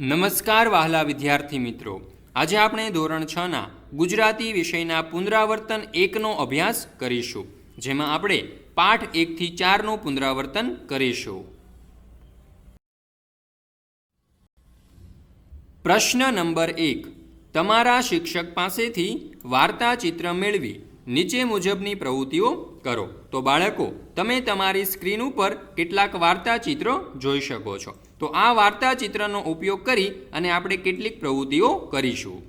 નમસ્કાર વહાલા વિદ્યાર્થી મિત્રો. આજે આપણે ધોરણ છ ના ગુજરાતી વિષયના પુનરાવર્તન એકનો અભ્યાસ કરીશું, જેમાં આપણે પાઠ એકથી ચારનું પુનરાવર્તન કરીશું. પ્રશ્ન નંબર એક. તમારા શિક્ષક પાસેથી વાર્તા ચિત્ર મેળવી નીચે મુજબની પ્રવૃત્તિઓ કરો. તો બાળકો, તમે તમારી સ્ક્રીન ઉપર કેટલાક વાર્તા ચિત્રો જોઈ શકો છો. તો આ વાર્તા ચિત્રનો ઉપયોગ કરી અને આપણે કેટલીક પ્રવૃત્તિઓ કરીશું.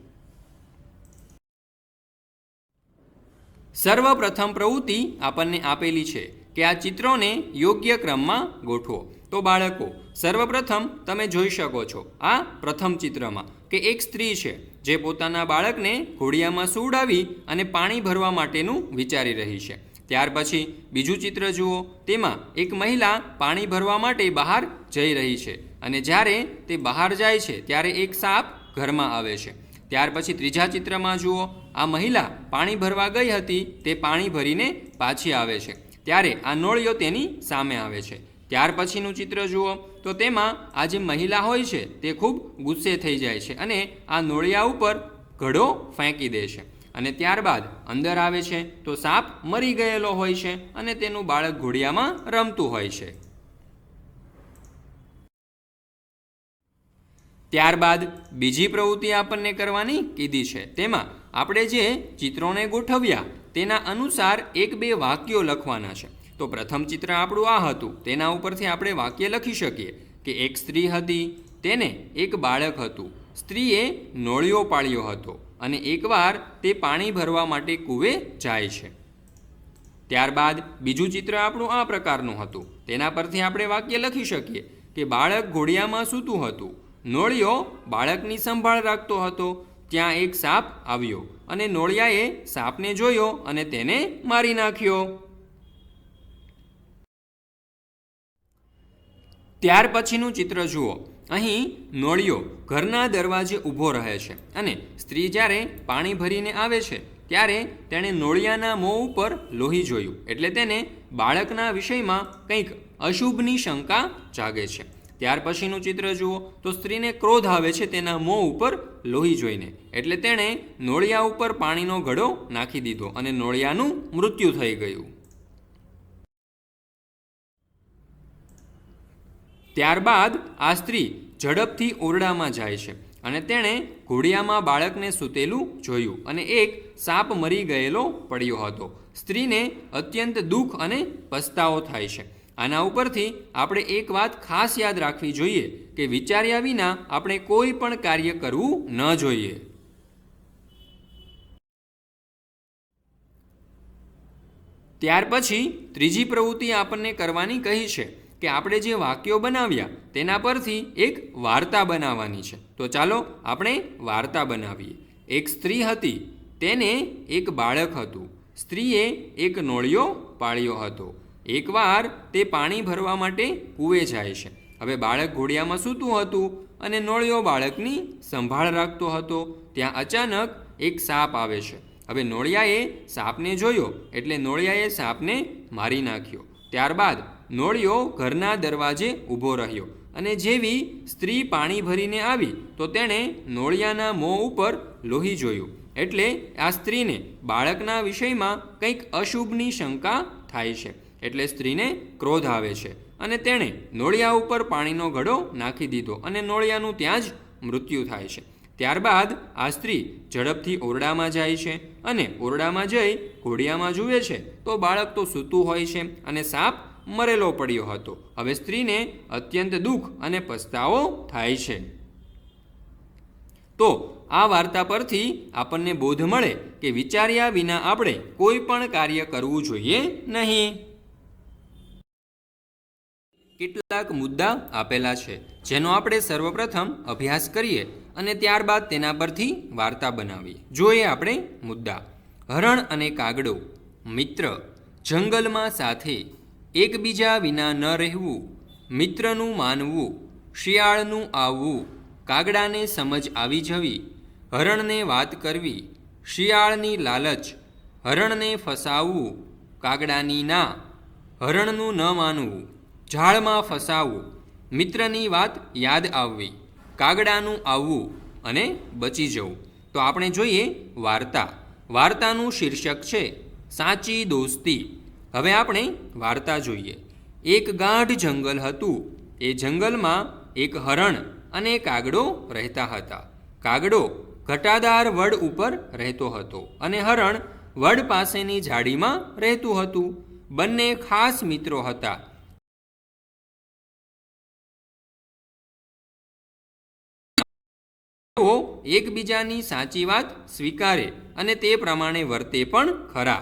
સર્વપ્રથમ પ્રવૃત્તિ આપણને આપેલી છે કે આ ચિત્રોને યોગ્ય ક્રમમાં ગોઠવો. તો બાળકો, સર્વપ્રથમ તમે જોઈ શકો છો આ પ્રથમ ચિત્રમાં કે એક સ્ત્રી છે જે પોતાના બાળકને ઘોડિયામાં સુવડાવી અને પાણી ભરવા માટેનું વિચારી રહી છે. ત્યાર પછી બીજું ચિત્ર જુઓ. તેમાં એક મહિલા પાણી ભરવા માટે બહાર જઈ રહી છે અને જ્યારે તે બહાર જાય છે ત્યારે એક સાપ ઘરમાં આવે છે. ત્યાર પછી ત્રીજા ચિત્રમાં જુઓ. આ મહિલા પાણી ભરવા ગઈ હતી, તે પાણી ભરીને પાછી આવે છે. ત્યારે આ નોળિયો તેની સામે આવે છે. ત્યાર પછીનું ચિત્ર જુઓ. તો તેમાં આ જે મહિલા હોય છે, તે ખૂબ ગુસ્સે થઈ જાય છે અને આ નોળિયા ઉપર ઘડો ફેંકી દે છે. અને ત્યારબાદ અંદર આવે છે તો સાપ મરી ગયેલો હોય છે અને તેનું બાળક ઘોડિયામાં રમતું હોય છે. ત્યારબાદ બીજી પ્રવૃત્તિ આપણને કરવાની કીધી છે. તેમાં આપણે જે ચિત્રોને ગોઠવ્યા તેના અનુસાર એક બે વાક્યો લખવાના છે. તો પ્રથમ ચિત્ર આપણું આ હતું. તેના ઉપરથી આપણે વાક્ય લખી શકીએ કે એક સ્ત્રી હતી, તેને એક બાળક હતું. સ્ત્રીએ નોળિયો પાળ્યો હતો. અને એકવાર તે પાણી ભરવા માટે કૂવે જાય છે. ત્યારબાદ બીજું ચિત્ર આપણું આ પ્રકારનું હતું. તેના પરથી આપણે વાક્ય લખી શકીએ કે બાળક ઘોડિયામાં સૂતું હતું. નોળિયો બાળકની સંભાળ રાખતો હતો. ત્યાં એક સાપ આવ્યો અને નોળિયાએ સાપને જોયો અને તેને મારી નાખ્યો. ત્યાર પછીનું ચિત્ર જુઓ. અહીં નોળિયો ઘરના દરવાજે ઊભો રહે છે અને સ્ત્રી જ્યારે પાણી ભરીને આવે છે, ત્યારે તેણે નોળિયાના મોં ઉપર લોહી જોયું. એટલે તેને બાળકના વિષયમાં કંઈક અશુભની શંકા જાગે છે. ત્યાર પછીનું ચિત્ર જુઓ. તો સ્ત્રીને ક્રોધ આવે છે તેના મોં ઉપર લોહી જોઈને. એટલે તેણે નોળિયા ઉપર પાણીનો ઘડો નાખી દીધો અને નોળિયાનું મૃત્યુ થઈ ગયું. ત્યારબાદ આ સ્ત્રી ઝડપથી ઓરડામાં જાય છે અને તેણે ઘોડિયામાં બાળકને સૂતેલું જોયું અને એક સાપ મરી ગયેલો પડ્યો હતો. સ્ત્રીને અત્યંત દુઃખ અને પસ્તાવો થાય છે. આના ઉપરથી આપણે એક વાત ખાસ યાદ રાખવી જોઈએ કે વિચાર્યા વિના આપણે કોઈ પણ કાર્ય કરવું ન જોઈએ. ત્યાર પછી ત્રીજી પ્રવૃત્તિ આપણને કરવાની કહી છે. કે આપણે જે વાક્યો બનાવ્યા તેના પરથી એક વાર્તા બનાવવાની છે. તો ચાલો આપણે વાર્તા બનાવીએ. એક સ્ત્રી હતી, તેને એક બાળક હતું. સ્ત્રીએ એક નોળિયો પાળ્યો હતો. એકવાર તે પાણી ભરવા માટે કૂવે જાય છે. હવે બાળક ઘોડિયામાં સૂતું હતું અને નોળિયો બાળકની સંભાળ રાખતો હતો. ત્યાં અચાનક એક સાપ આવે છે. હવે નોળિયાએ સાપને જોયો એટલે નોળિયાએ સાપને મારી નાખ્યો. ત્યારબાદ નોળિયો ઘરના દરવાજે ઊભો રહ્યો અને જેવી સ્ત્રી પાણી ભરીને આવી તો તેણે નોળિયાના મોં ઉપર લોહી જોયું. એટલે આ સ્ત્રીને બાળકના વિષયમાં કંઈક અશુભની શંકા થાય છે. એટલે સ્ત્રીને ક્રોધ આવે છે અને તેણે નોળિયા ઉપર પાણીનો ઘડો નાખી દીધો અને નોળિયાનું ત્યાં જ મૃત્યુ થાય છે. ત્યારબાદ આ સ્ત્રી ઝડપથી ઓરડામાં જાય છે અને ઓરડામાં જઈ ઘોડિયામાં જુએ છે તો બાળક તો સૂતું હોય છે અને સાપ મરેલો પડ્યો હતો. હવે સ્ત્રીને અત્યંત દુઃખ અને પસ્તાવો થાય છે. તો આ વાર્તા પરથી આપણને બોધ મળે કે વિચાર્યા વિના આપણે કોઈ પણ કાર્ય કરવું જોઈએ નહીં. કેટલાક મુદ્દા આપેલા છે, જેનો આપણે સર્વપ્રથમ અભ્યાસ કરીએ અને ત્યારબાદ તેના પરથી વાર્તા બનાવીએ. જોઈએ આપણે મુદ્દા. હરણ અને કાગડો. મિત્ર. જંગલમાં સાથે એકબીજા વિના ન રહેવું, મિત્રનું માનવું, શિયાળનું આવવું, કાગડાને સમજ આવી જવી, હરણને વાત કરવી, શિયાળની લાલચ, હરણને ફસાવવું, કાગડાની ના, હરણનું ન માનવું, ઝાડમાં ફસાવવું, મિત્રની વાત યાદ આવવી, કાગડાનું આવવું અને બચી જવું. તો આપણે જોઈએ વાર્તા. વાર્તાનું શીર્ષક છે, સાચી દોસ્તી. હવે આપણે વાર્તા જોઈએ. એક ગાઢ જંગલ હતું. એ જંગલમાં એક હરણ અને કાગડો રહેતા હતા. કાગડો ઘટાદાર વડ ઉપર રહેતો હતો અને હરણ વડ પાસેની ઝાડીમાં રહેતું હતું. બંને ખાસ મિત્રો હતા. એકબીજાની સાચી વાત સ્વીકારે અને તે પ્રમાણે વર્તે પણ ખરા.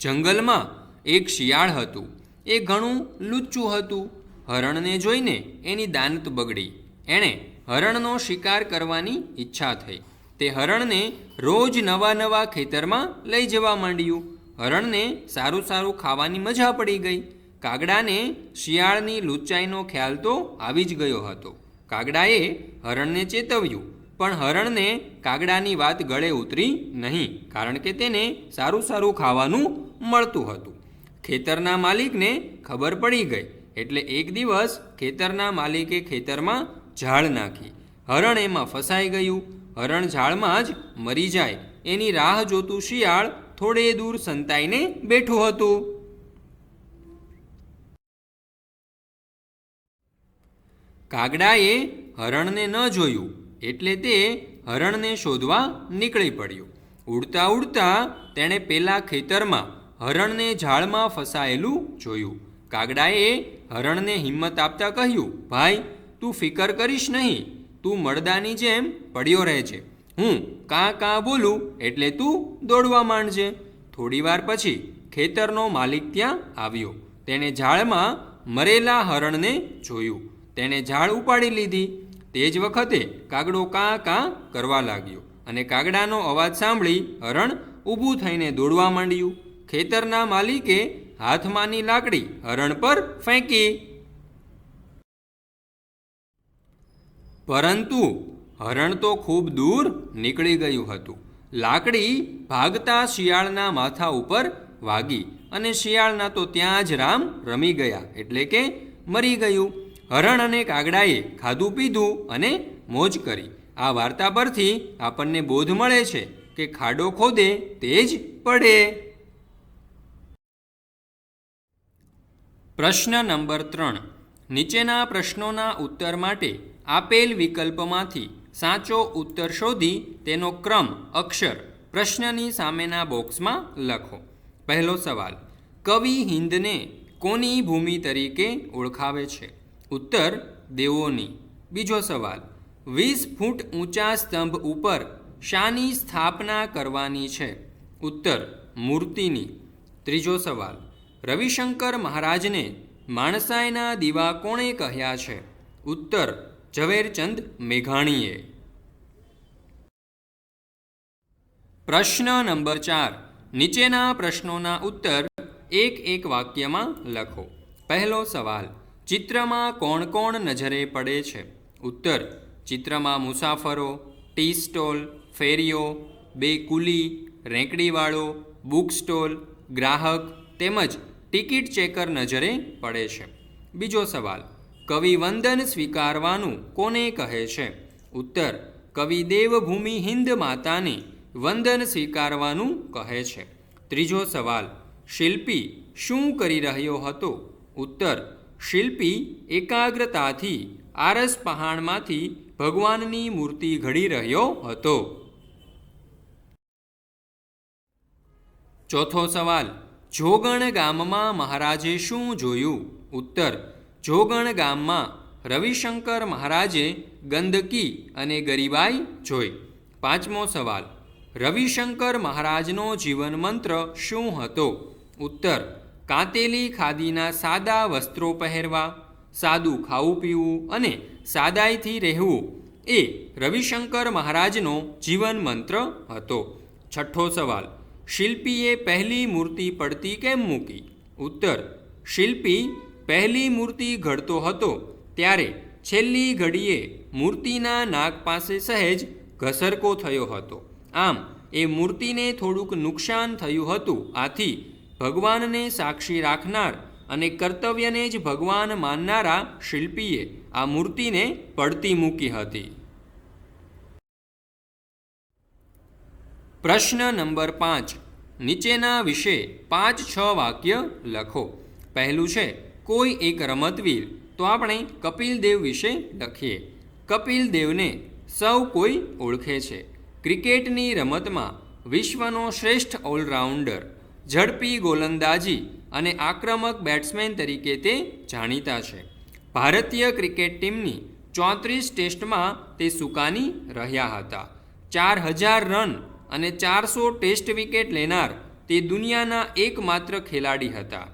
જંગલમાં એક શિયાળ હતું. એ ઘણું લુચ્ચું હતું. હરણને જોઈને એની દાનત બગડી. એણે હરણનો શિકાર કરવાની ઈચ્છા થઈ. તે હરણને રોજ નવા નવા ખેતરમાં લઈ જવા માંડ્યું. હરણને સારું સારું ખાવાની મજા પડી ગઈ. કાગડાને શિયાળની લુચ્ચાઈનો ખ્યાલ તો આવી જ ગયો હતો. કાગડાએ હરણને ચેતવ્યું. પણ હરણને કાગડાની વાત ગળે ઉતરી નહીં, કારણ કે તેને સારું સારું ખાવાનું મળતું હતું. ખેતરના માલિકને ખબર પડી ગઈ, એટલે એક દિવસ ખેતરના માલિકે ખેતરમાં ઝાડ નાખી. હરણ એમાં ફસાઈ ગયું. હરણ ઝાડમાં જ મરી જાય. એની રાહ જોતું શિયાળ થોડે દૂર સંતાઈને બેઠું હતું. કાગડાએ હરણને ન જોયું. એટલે તે હરણને શોધવા નીકળી પડ્યું. ઉડતા ઉડતા તેણે પેલા ખેતરમાં હરણને ઝાડમાં ફસાયેલું જોયું. કાગડાએ હરણને હિંમત આપતા કહ્યું, ભાઈ, તું ફિકર કરીશ નહીં. તું મળદાની જેમ પડ્યો રહેજે. હું કાં કાં બોલું એટલે તું દોડવા માંડજે. થોડીવાર પછી ખેતરનો માલિક ત્યાં આવ્યો. તેણે ઝાડમાં મરેલા હરણને જોયું. તેણે ઝાડ ઉપાડી લીધી. તે જ વખતે કાગડો કાં કાં કરવા લાગ્યો અને કાગડાનો અવાજ સાંભળી હરણ ઊભું થઈને દોડવા માંડ્યું. ખેતરના માલિકે હાથમાંની લાકડી હરણ પર ફેંકી. પરંતુ હરણ તો ખૂબ દૂર નીકળી ગયું હતું. લાકડી ભાગતા શિયાળના માથા ઉપર વાગી અને શિયાળના તો ત્યાં જ રામ રમી ગયા એટલે કે મરી ગયું. હરણ અને કાગડાએ ખાધું પીધું અને મોજ કરી. આ વાર્તા પરથી આપણને બોધ મળે છે કે ખાડો ખોદે તે જ પડે. પ્રશ્ન નંબર ત્રણ. નીચેના પ્રશ્નોના ઉત્તર માટે આપેલ વિકલ્પમાંથી સાચો ઉત્તર શોધી તેનો ક્રમ, અક્ષર, પ્રશ્નની સામેના બોક્સમાં લખો. પહેલો સવાલ, કવિ હિંદને કોની ભૂમિ તરીકે ઓળખાવે છે? ઉત્તર દેવોની. બીજો સવાલ, વીસ ફૂટ ઊંચા સ્તંભ ઉપર શાની સ્થાપના કરવાની છે? ઉત્તર, મૂર્તિની. ત્રીજો સવાલ, રવિશંકર મહારાજને માણસાઈના દીવા કોણે કહ્યા છે? ઉત્તર, ઝવેરચંદ મેઘાણીએ. પ્રશ્ન નંબર ચાર, નીચેના પ્રશ્નોના ઉત્તર એક એક વાક્યમાં લખો. પહેલો સવાલ ચિત્રમાં કોણ કોણ નજરે પડે છે? ઉત્તર, ચિત્રમાં મુસાફરો, ટી સ્ટોલ, ફેરીઓ, બે કુલી, રેંકડીવાળો, બુક સ્ટોલ, ગ્રાહક તેમજ ટિકિટ ચેકર નજરે પડે છે. બીજો સવાલ, કવિ વંદન સ્વીકારવાનું કોને કહે છે? ઉત્તર, કવિ દેવભૂમિ હિન્દ માતાને વંદન સ્વીકારવાનું કહે છે. ત્રીજો સવાલ, શિલ્પી શું કરી રહ્યો હતો? ઉત્તર શિલ્પી એકાગ્રતાથી આરસ પહાણમાંથી ભગવાનની મૂર્તિ ઘડી રહ્યો હતો. ચોથો સવાલ, જોગણ ગામમાં મહારાજે શું જોયું? ઉત્તર, જોગણ ગામમાં રવિશંકર મહારાજે ગંદકી અને ગરીબાઈ જોઈ. પાંચમો સવાલ, રવિશંકર મહારાજનો જીવન મંત્ર શું હતો? ઉત્તર કાંતેલી ખાદીના સાદા વસ્ત્રો પહેરવા, સાદું ખાવું પીવું અને સાદાઈથી રહેવું એ રવિશંકર મહારાજનો જીવન મંત્ર હતો. છઠ્ઠો સવાલ, શિલ્પીએ પહેલી મૂર્તિ પડતી કેમ મૂકી? ઉત્તર, શિલ્પી પહેલી મૂર્તિ ઘડતો હતો ત્યારે છેલ્લી ઘડીએ મૂર્તિના નાક પાસે સહેજ ઘસરકો થયો હતો. આમ, એ મૂર્તિને થોડુંક નુકસાન થયું હતું, આથી ભગવાનને સાક્ષી રાખનાર અને કર્તવ્યને જ ભગવાન માનનારા શિલ્પીએ આ મૂર્તિને પડતી મૂકી હતી. પ્રશ્ન નંબર પાંચ. નીચેના વિશે પાંચ છ વાક્ય લખો. પહેલું છે, કોઈ એક રમતવીર. તો આપણે કપિલ દેવ વિશે લખીએ. કપિલ દેવને સૌ કોઈ ઓળખે છે. ક્રિકેટની રમતમાં વિશ્વનો શ્રેષ્ઠ ઓલરાઉન્ડર ઝડપી ગોલંદાજી અને આક્રમક બેટ્સમેન તરીકે તે જાણીતા છે. ભારતીય ક્રિકેટ ટીમની ચોત્રીસ ટેસ્ટમાં તે સુકાની રહ્યા હતા. ચાર હજાર રન અને ચારસો ટેસ્ટ વિકેટ લેનાર તે દુનિયાના એકમાત્ર ખેલાડી હતા.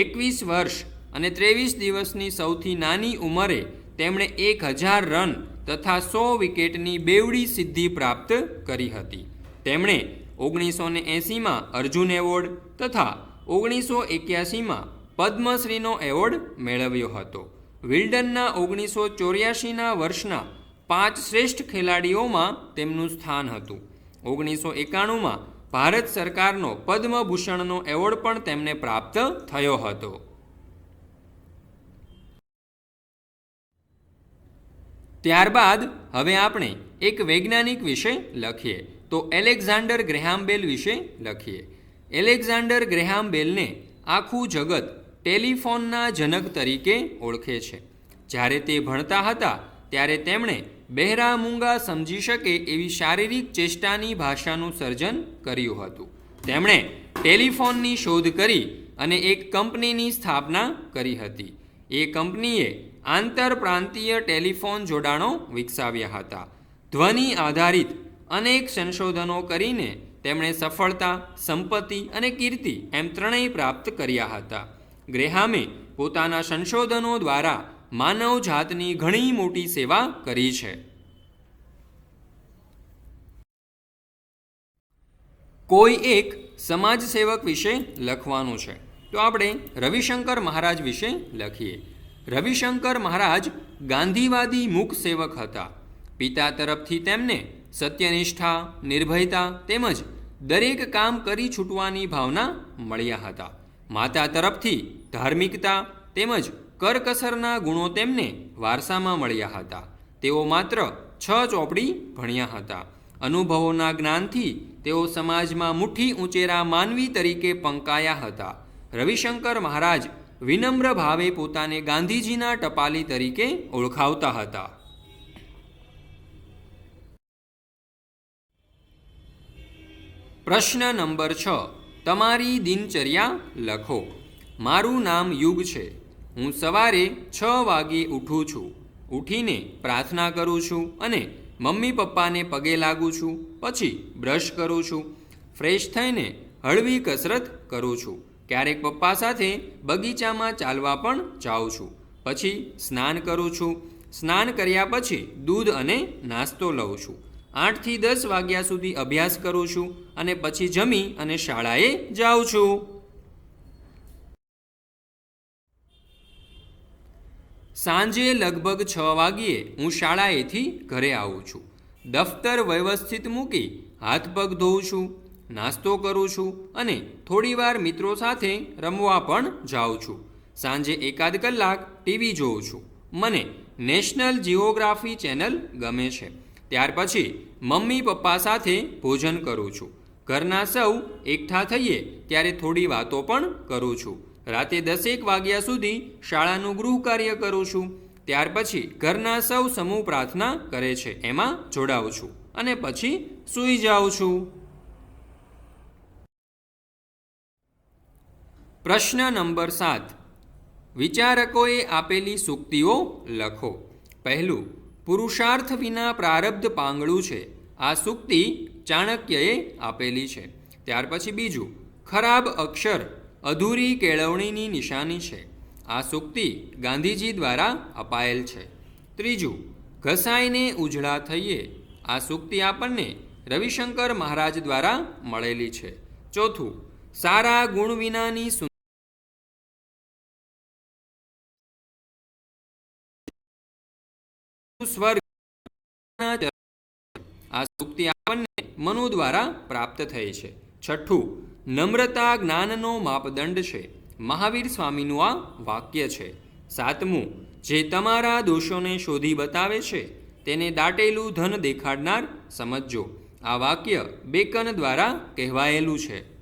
એકવીસ વર્ષ અને ત્રેવીસ દિવસની સૌથી નાની ઉંમરે તેમણે એક હજાર રન તથા સો વિકેટની બેવડી સિદ્ધિ પ્રાપ્ત કરી હતી. તેમણે ઓગણીસો ને એંસીમાં અર્જુન એવોર્ડ તથા ઓગણીસો એક્યાસીમાં પદ્મશ્રીનો એવોર્ડ મેળવ્યો હતો. વિલ્ડનના ઓગણીસો ચોર્યાસીના વર્ષના પાંચ શ્રેષ્ઠ ખેલાડીઓમાં તેમનું સ્થાન હતું. ઓગણીસો એકાણુંમાં ભારત સરકારનો પદ્મભૂષણનો એવોર્ડ પણ તેમને પ્રાપ્ત થયો હતો. ત્યારબાદ હવે આપણે એક વૈજ્ઞાનિક વિશે લખીએ. તો એલેક્ઝાન્ડર ગ્રેહામ બેલ વિશે લખીએ. એલેક્ઝાન્ડર ગ્રેહામ બેલને આખું જગત ટેલિફોનના જનક તરીકે ઓળખે છે. જ્યારે તે ભણતા હતા, ત્યારે તેમણે બહેરા મૂંગા સમજી શકે એવી શારીરિક ચેષ્ટાની ભાષાનું સર્જન કર્યું હતું. તેમણે ટેલિફોનની શોધ કરી અને એક કંપનીની સ્થાપના કરી હતી. એ કંપનીએ આંતરપ્રાંતીય ટેલિફોન જોડાણો વિકસાવ્યા હતા. ધ્વનિ આધારિત અનેક સંશોધનો કરીને તેમણે સફળતા, સંપત્તિ અને કીર્તિ એમ ત્રણેય પ્રાપ્ત કર્યા હતા. ગ્રેહામે પોતાના સંશોધનો દ્વારા માનવ જાતની ઘણી મોટી સેવા કરી છે. કોઈ એક સમાજસેવક વિશે લખવાનું છે. તો આપણે રવિશંકર મહારાજ વિશે લખીએ. રવિશંકર મહારાજ ગાંધીવાદી મૂક સેવક હતા. પિતા તરફથી તેમને સત્યનિષ્ઠા, નિર્ભયતા તેમજ દરેક કામ કરી છૂટવાની ભાવના મળ્યા હતા. માતા તરફથી ધાર્મિકતા તેમજ કરકસરના ગુણો તેમને વારસામાં મળ્યા હતા. તેઓ માત્ર છ ચોપડી ભણ્યા હતા. અનુભવોના જ્ઞાનથી તેઓ સમાજમાં મુઠ્ઠી ઊંચેરા માનવી તરીકે પંકાયા હતા. રવિશંકર મહારાજ વિનમ્ર ભાવે પોતાને ગાંધીજીના ટપાલી તરીકે ઓળખાવતા હતા. પ્રશ્ન નંબર છ. તમારી દિનચર્યા લખો. મારું નામ યુગ છે. હું સવારે છ વાગે ઉઠું છું. ઉઠીને પ્રાર્થના કરું છું અને મમ્મી પપ્પાને પગે લાગું છું. પછી બ્રશ કરું છું. ફ્રેશ થઈને હળવી કસરત કરું છું. ક્યારેક પપ્પા સાથે બગીચામાં ચાલવા પણ જાઉં છું. પછી સ્નાન કરું છું. સ્નાન કર્યા પછી દૂધ અને નાસ્તો લઉં છું. આઠથી દસ વાગ્યા સુધી અભ્યાસ કરું છું અને પછી જમી અને શાળાએ જાઉં છું. સાંજે લગભગ છ વાગ્યે હું શાળાએથી ઘરે આવું છું. દફતર વ્યવસ્થિત મૂકી હાથ પગ ધોઉં છું, નાસ્તો કરું છું અને થોડીવાર મિત્રો સાથે રમવા પણ જાઉં છું. સાંજે એકાદ કલાક ટીવી જોઉં છું. મને નેશનલ જિયોગ્રાફી ચેનલ ગમે છે. ત્યાર પછી મમ્મી પપ્પા સાથે ભોજન કરું છું. ઘરના સૌ એકઠા થઈએ ત્યારે થોડી વાતો પણ કરું છું. રાતે દસેક વાગ્યા સુધી શાળાનું ગૃહ કાર્ય કરું છું. ત્યાર પછી ઘરના સૌ સમૂહ પ્રાર્થના કરે છે. એમાં જોડાઉં છું અને પછી સૂઈ જાઉં છું. પ્રશ્ન નંબર સાત. વિચારકોએ આપેલી સૂક્તિઓ લખો. પહેલું પુરુષાર્થ વિના પ્રારબ્ધ પાંગળું છે. આ સૂક્તિ ચાણક્યએ આપેલી છે. ત્યાર પછી બીજું, ખરાબ અક્ષર અધૂરી કેળવણીની નિશાની છે. આ સૂક્તિ ગાંધીજી દ્વારા અપાયેલ છે. ત્રીજું, ઘસાઈને ઉજળા થઈએ. આ સૂક્તિ આપણને રવિશંકર મહારાજ દ્વારા મળેલી છે. ચોથું, સારા ગુણ વિનાની સ્વર્ગ આ સુક્તિ આપણને મનુ દ્વારા પ્રાપ્ત થઈ છે. છઠ્ઠું, નમ્રતા જ્ઞાનનો માપદંડ છે. મહાવીર સ્વામીનું આ વાક્ય છે. સાતમું, જે તમારા દોષોને શોધી બતાવે છે, તેને દાટેલું ધન દેખાડનાર સમજજો આ વાક્ય બેકન દ્વારા કહેવાયેલું છે.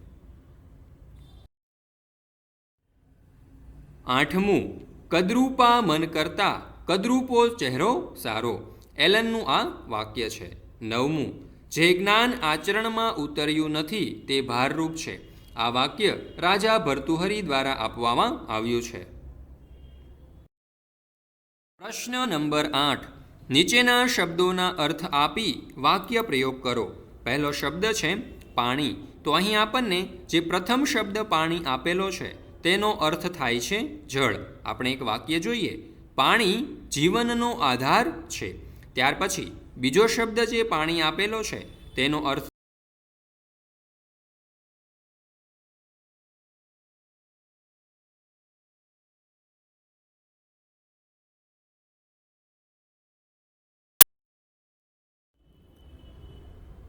આઠમું, કદરૂપા મન કરતા કદરૂપો ચહેરો સારો. એલનનું આ વાક્ય છે. નવમું, જે જ્ઞાન આચરણમાં ઉતર્યું નથી તે ભારરૂપ છે. આ વાક્ય રાજા ભર્તુહરી દ્વારા આપવામાં આવ્યું છે. પ્રશ્ન નંબર આઠ, નીચેના શબ્દોના અર્થ આપી વાક્ય પ્રયોગ કરો. પહેલો શબ્દ છે પાણી. તો અહીં આપણને જે પ્રથમ શબ્દ પાણી આપેલો છે તેનો અર્થ થાય છે જળ. આપણે એક વાક્ય જોઈએ. પાણી જીવનનો આધાર છે. ત્યાર પછી બીજો શબ્દ જે પાણી આપેલો છે, તેનો અર્થ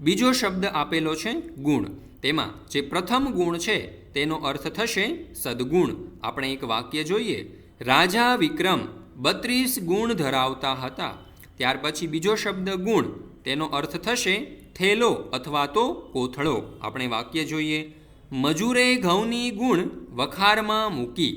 બીજો શબ્દ આપેલો છે, ગુણ. તેમાં જે પ્રથમ ગુણ છે, તેનો અર્થ થશે સદગુણ. આપણે એક વાક્ય જોઈએ. રાજા વિક્રમ બત્રીસ ગુણ ધરાવતા હતા. ત્યાર પછી બીજો શબ્દ ગુણ, તેનો અર્થ થશે થેલો અથવા તો કોથળો. આપણે વાક્ય જોઈએ. મજૂરે ઘઉંની ગુણ વખારમાં મૂકી.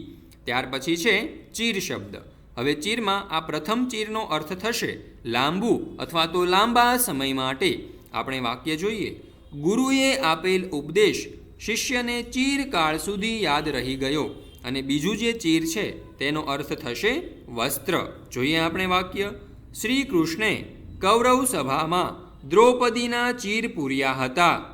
ત્યાર પછી છે ચીર શબ્દ. હવે ચીરમાં આ પ્રથમ ચીરનો અર્થ થશે લાંબુ અથવા તો લાંબા સમય માટે. આપણે વાક્ય જોઈએ. ગુરુએ આપેલ ઉપદેશ શિષ્યને ચીરકાળ સુધી યાદ રહી ગયો. અને બીજું જે ચીર છે, તેનો અર્થ થશે વસ્ત્ર. જોઈએ આપણે વાક્ય. શ્રી કૃષ્ણે કૌરવ સભામાં દ્રૌપદીના ચીર પૂર્યા હતા.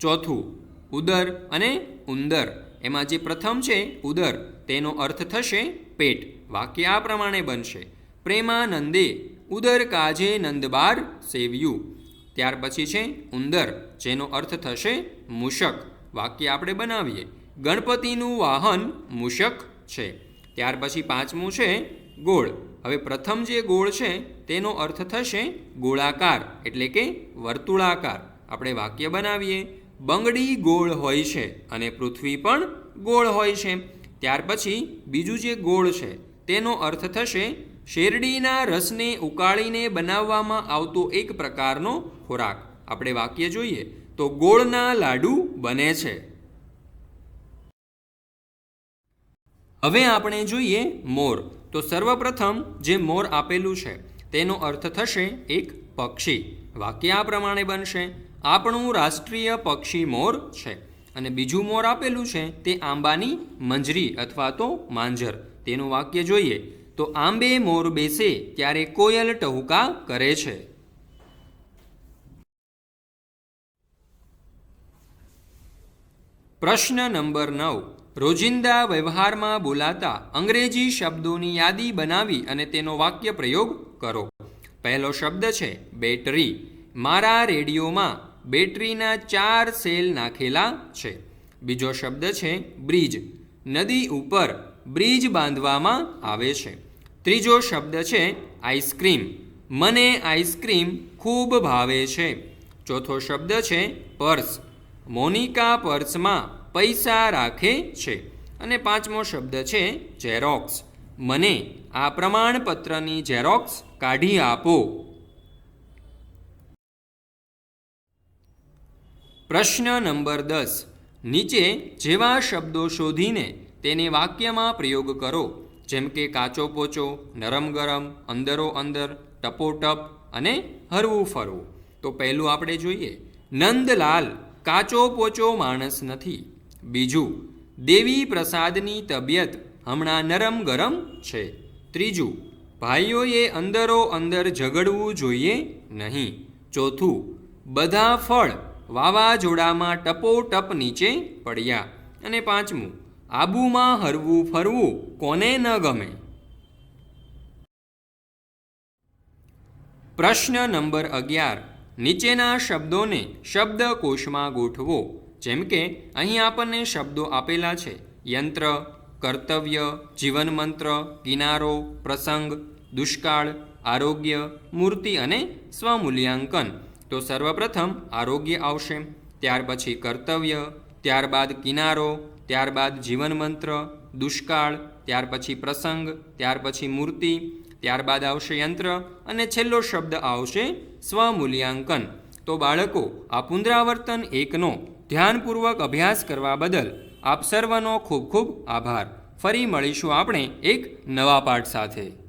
ચોથું, ઉદર અને ઉંદર. એમાં જે પ્રથમ છે, ઉદર, તેનો અર્થ થશે પેટ. વાક્ય આ પ્રમાણે બનશે. પ્રેમાનંદે ઉદર કાજે નંદબાર સેવ્યું. ત્યાર પછી છે ઉંદર, જેનો અર્થ થશે મૂષક. વાક્ય આપણે બનાવીએ. ગણપતિનું વાહન મૂષક છે. ત્યાર પછી પાંચમું છે ગોળ. હવે પ્રથમ જે ગોળ છે તેનો અર્થ થશે ગોળાકાર, એટલે કે વર્તુળાકાર. આપણે વાક્ય બનાવીએ. બંગડી ગોળ હોય છે અને પૃથ્વી પણ ગોળ હોય છે. ત્યાર પછી બીજું જે ગોળ છે તેનો અર્થ થશે શેરડીના રસને ઉકાળીને બનાવવામાં આવતો એક પ્રકારનો ખોરાક. આપણે વાક્ય જોઈએ તો ગોળના લાડુ બને છે. હવે આપણે જોઈએ મોર. તો સર્વપ્રથમ જે મોર આપેલું છે, તેનો અર્થ થશે એક પક્ષી. વાક્ય આ પ્રમાણે બનશે, આપણું રાષ્ટ્રીય પક્ષી મોર છે. અને બીજું મોર આપેલું છે, તે આંબાની મંજરી અથવા તો માંજર. તેનું વાક્ય જોઈએ તો આંબે મોર બેસે ત્યારે કોયલ ટહુકા કરે છે. પ્રશ્ન નંબર નવ. રોજિંદા વ્યવહારમાં બોલાતા અંગ્રેજી શબ્દોની યાદી બનાવી અને તેનો વાક્ય પ્રયોગ કરો. પહેલો શબ્દ છે બેટરી. મારા રેડિયોમાં બેટરીના ચાર સેલ નાખેલા છે. બીજો શબ્દ છે બ્રિજ. નદી ઉપર બ્રિજ બાંધવામાં આવે છે. ત્રીજો શબ્દ છે આઈસ્ક્રીમ. મને આઈસ્ક્રીમ ખૂબ ભાવે છે. ચોથો શબ્દ છે પર્સ. મોનિકા પર્સમાં પૈસા રાખે છે. અને પાંચમો શબ્દ છે ઝેરોક્સ. મને આ પ્રમાણપત્રની ઝેરોક્સ કાઢી આપો. પ્રશ્ન નંબર દસ. નીચે જેવા શબ્દો શોધીને તેને વાક્યમાં પ્રયોગ કરો. જેમ કે કાચો પોચો, નરમ ગરમ, અંદરો અંદર ટપોટપ અને હરવું ફરવું. તો પહેલું આપણે જોઈએ. નંદલાલ, કાચો પોચો માણસ નથી. બીજું, દેવી પ્રસાદની તબિયત હમણાં નરમ ગરમ છે. ત્રીજું, ભાઈઓએ અંદરો અંદર ઝઘડવું જોઈએ નહીં. ચોથું, બધા ફળ વાવાઝોડામાં ટપોટપ નીચે પડ્યા. અને પાંચમું આબુમાં હરવું ફરવું કોને ન ગમે? પ્રશ્ન નંબર અગિયાર. નીચેના શબ્દોને શબ્દકોશમાં ગોઠવો. જેમ કે, અહીં આપણને શબ્દો આપેલા છે. યંત્ર, કર્તવ્ય જીવન મંત્ર કિનારો, પ્રસંગ, દુષ્કાળ, આરોગ્ય, મૂર્તિ અને સ્વમૂલ્યાંકન. તો સર્વપ્રથમ આરોગ્ય આવશે. ત્યાર પછી કર્તવ્ય, ત્યારબાદ કિનારો ત્યારબાદ જીવન મંત્ર દુષ્કાળ, ત્યાર પછી પ્રસંગ, ત્યાર પછી મૂર્તિ, ત્યારબાદ આવશે યંત્ર અને છેલ્લો શબ્દ આવશે સ્વમૂલ્યાંકન. તો બાળકો, આ પુનરાવર્તન એકનો ધ્યાનપૂર્વક અભ્યાસ કરવા બદલ આપ સર્વનો ખૂબ ખૂબ આભાર. ફરી મળીશું આપણે એક નવા પાઠ સાથે.